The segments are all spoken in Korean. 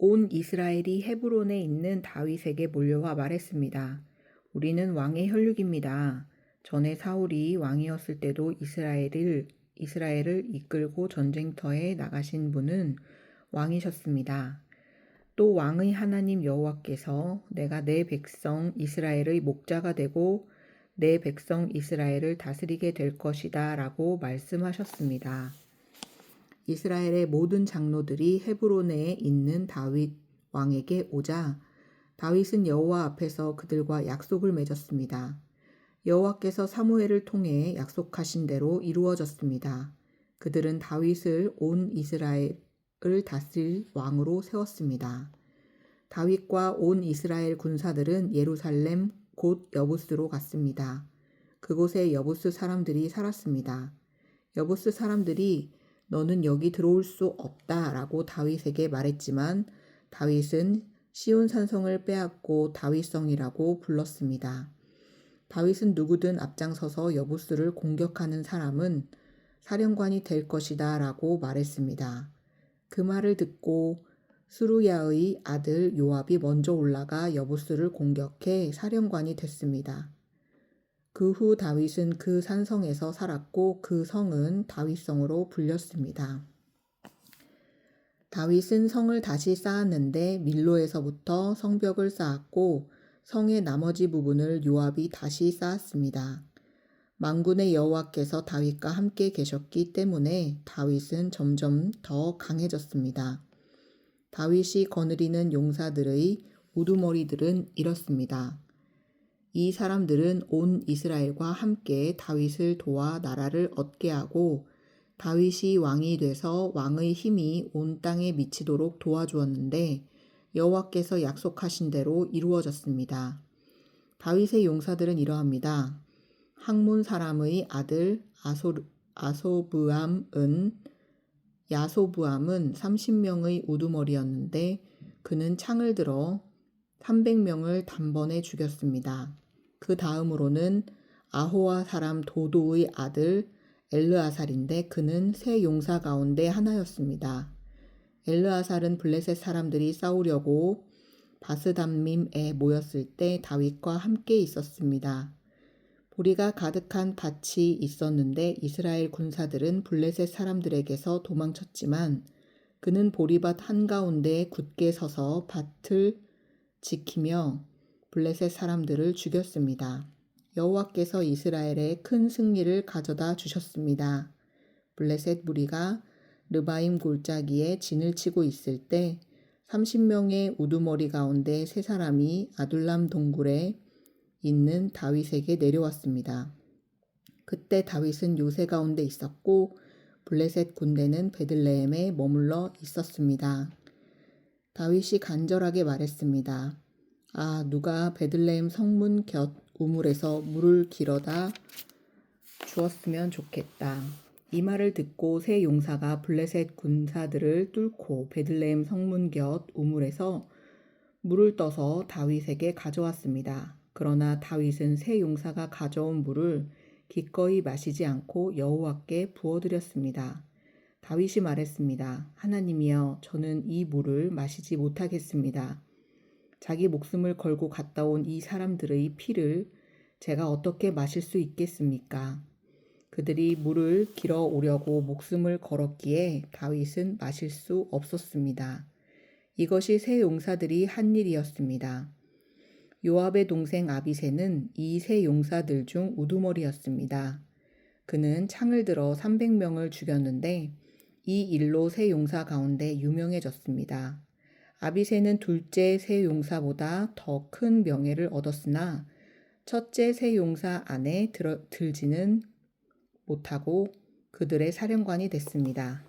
온 이스라엘이 헤브론에 있는 다윗에게 몰려와 말했습니다. 우리는 왕의 혈육입니다. 전에 사울이 왕이었을 때도 이스라엘을 이스라엘을 이끌고 전쟁터에 나가신 분은 왕이셨습니다. 또 왕의 하나님 여호와께서 내가 내 백성 이스라엘의 목자가 되고 내 백성 이스라엘을 다스리게 될 것이다 라고 말씀하셨습니다. 이스라엘의 모든 장로들이 헤브론에 있는 다윗 왕에게 오자 다윗은 여호와 앞에서 그들과 약속을 맺었습니다. 여호와께서 사무엘을 통해 약속하신 대로 이루어졌습니다. 그들은 다윗을 온 이스라엘을 다스릴 왕으로 세웠습니다. 다윗과 온 이스라엘 군사들은 예루살렘 곧 여부스로 갔습니다. 그곳에 여부스 사람들이 살았습니다. 여부스 사람들이 너는 여기 들어올 수 없다라고 다윗에게 말했지만 다윗은 시온 산성을 빼앗고 다윗성이라고 불렀습니다. 다윗은 누구든 앞장서서 여부스를 공격하는 사람은 사령관이 될 것이다 라고 말했습니다. 그 말을 듣고 수루야의 아들 요압이 먼저 올라가 여부스를 공격해 사령관이 됐습니다. 그 후 다윗은 그 산성에서 살았고 그 성은 다윗성으로 불렸습니다. 다윗은 성을 다시 쌓았는데 밀로에서부터 성벽을 쌓았고 성의 나머지 부분을 요압이 다시 쌓았습니다. 망군의 여호와께서 다윗과 함께 계셨기 때문에 다윗은 점점 더 강해졌습니다. 다윗이 거느리는 용사들의 우두머리들은 이렇습니다. 이 사람들은 온 이스라엘과 함께 다윗을 도와 나라를 얻게 하고 다윗이 왕이 돼서 왕의 힘이 온 땅에 미치도록 도와주었는데 여호와께서 약속하신 대로 이루어졌습니다. 다윗의 용사들은 이러합니다. 항몬 사람의 아들 아소, 아소브암은 야소부암은 30명의 우두머리였는데 그는 창을 들어 300명을 단번에 죽였습니다. 그 다음으로는 아호와 사람 도도의 아들 엘르아살인데 그는 세 용사 가운데 하나였습니다. 엘르아살은 블레셋 사람들이 싸우려고 바스담밈에 모였을 때 다윗과 함께 있었습니다. 보리가 가득한 밭이 있었는데 이스라엘 군사들은 블레셋 사람들에게서 도망쳤지만 그는 보리밭 한가운데 굳게 서서 밭을 지키며 블레셋 사람들을 죽였습니다. 여호와께서 이스라엘에 큰 승리를 가져다 주셨습니다. 블레셋 무리가 르바임 골짜기에 진을 치고 있을 때 30명의 우두머리 가운데 세 사람이 아둘람 동굴에 있는 다윗에게 내려왔습니다. 그때 다윗은 요새 가운데 있었고 블레셋 군대는 베들레헴에 머물러 있었습니다. 다윗이 간절하게 말했습니다. 아, 누가 베들레헴 성문 곁 우물에서 물을 길어다 주었으면 좋겠다. 이 말을 듣고 세 용사가 블레셋 군사들을 뚫고 베들레헴 성문 곁 우물에서 물을 떠서 다윗에게 가져왔습니다. 그러나 다윗은 세 용사가 가져온 물을 기꺼이 마시지 않고 여호와께 부어드렸습니다. 다윗이 말했습니다. 하나님이여, 저는 이 물을 마시지 못하겠습니다. 자기 목숨을 걸고 갔다 온 이 사람들의 피를 제가 어떻게 마실 수 있겠습니까? 그들이 물을 길어 오려고 목숨을 걸었기에 다윗은 마실 수 없었습니다. 이것이 세 용사들이 한 일이었습니다. 요압의 동생 아비세는 이 세 용사들 중 우두머리였습니다. 그는 창을 들어 300명을 죽였는데 이 일로 세 용사 가운데 유명해졌습니다. 아비세는 둘째 세 용사보다 더 큰 명예를 얻었으나 첫째 세 용사 안에 들어, 들지는 못하고 그들의 사령관이 됐습니다.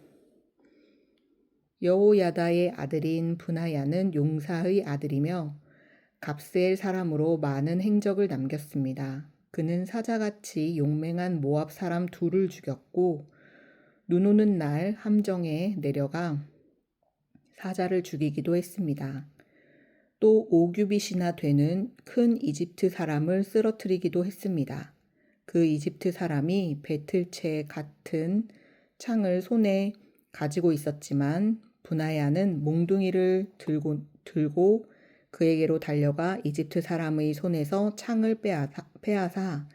여호야다의 아들인 분하야는 용사의 아들이며 갑스엘 사람으로 많은 행적을 남겼습니다. 그는 사자같이 용맹한 모압 사람 둘을 죽였고 눈 오는 날 함정에 내려가 사자를 죽이기도 했습니다. 또 오규빗이나 되는 큰 이집트 사람을 쓰러뜨리기도 했습니다. 그 이집트 사람이 배틀채 같은 창을 손에 가지고 있었지만 분하야는 몽둥이를 들고, 들고 그에게로 달려가 이집트 사람의 손에서 창을 빼앗아, 빼앗아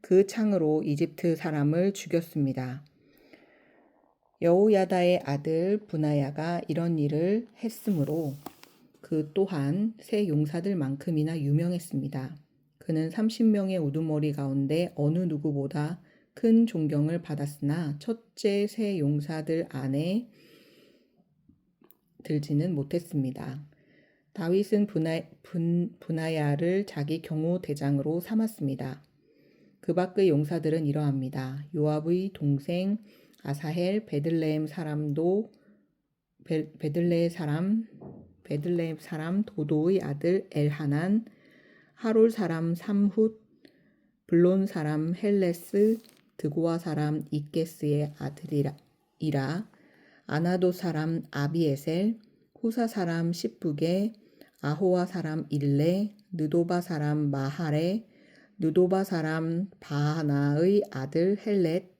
그 창으로 이집트 사람을 죽였습니다. 여호야다의 아들 분하야가 이런 일을 했으므로 그 또한 새 용사들만큼이나 유명했습니다. 그는 30명의 우두머리 가운데 어느 누구보다 큰 존경을 받았으나 첫째 새 용사들 안에 들지는 못했습니다. 다윗은 분하, 분, 분하야를 자기 경호 대장으로 삼았습니다. 그 밖의 용사들은 이러합니다. 요압의 동생 아사헬 베들레헴 사람도 베, 베들레 사람 베들레헴 사람 도도의 아들 엘하난 하롤 사람 삼훗 블론 사람 헬레스 드고아 사람 이게스의 아들이라 이라. 아나도 사람 아비에셀 후사 사람 십북에 아호와 사람 일레 느도바 사람 마하레 느도바 사람 바하나의 아들 헬렛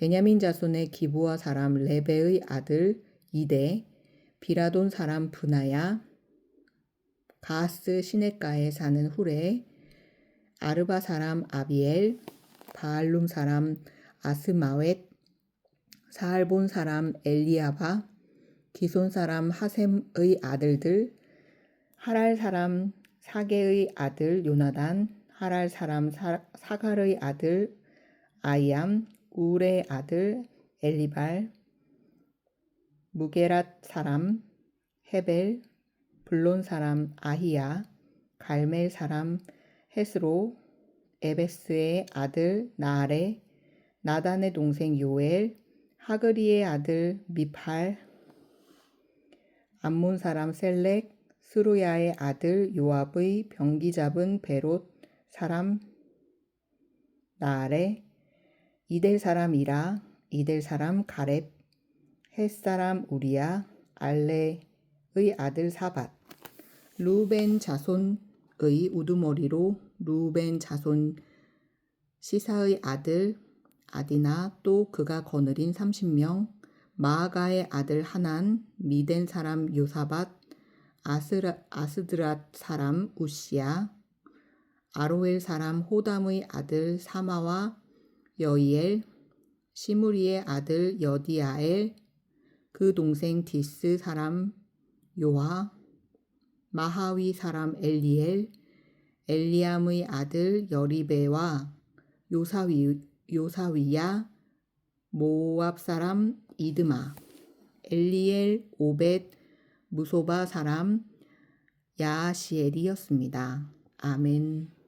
베냐민 자손의 기부아 사람 레베의 아들 이데 비라돈 사람 분하야 가스 시내가에 사는 후레 아르바 사람 아비엘 바알룸 사람 아스마웻 사알본 사람 엘리아바 기손 사람 하셈의 아들들 하랄 사람 사게의 아들 요나단 하랄 사람 사, 사갈의 아들 아이암 우레의 아들 엘리발 무게랏 사람 헤벨 블론 사람 아히야 갈멜 사람 헤스로 에베스의 아들 나아레 나단의 동생 요엘 하그리의 아들 미팔 암몬 사람 셀렉 스루야의 아들 요압의 병기 잡은 베롯 사람 나아레 이델 사람 이라 이델 사람 가렙 헷 사람 우리야 알레의 아들 사밧. 루벤 자손의 우두머리로 루벤 자손 시사의 아들 아디나 또 그가 거느린 30명 마아가의 아들 하난 미덴 사람 요사밧 아스라, 아스드랏 사람 우시야 아로엘 사람 호담의 아들 사마와 여이엘 시무리의 아들 여디아엘 그 동생 디스 사람 요하 마하위 사람 엘리엘 엘리암의 아들 여리베와 요사위, 요사위야 모압 사람 이드마 엘리엘 오벳 무소바 사람 야시엘이었습니다. 아멘.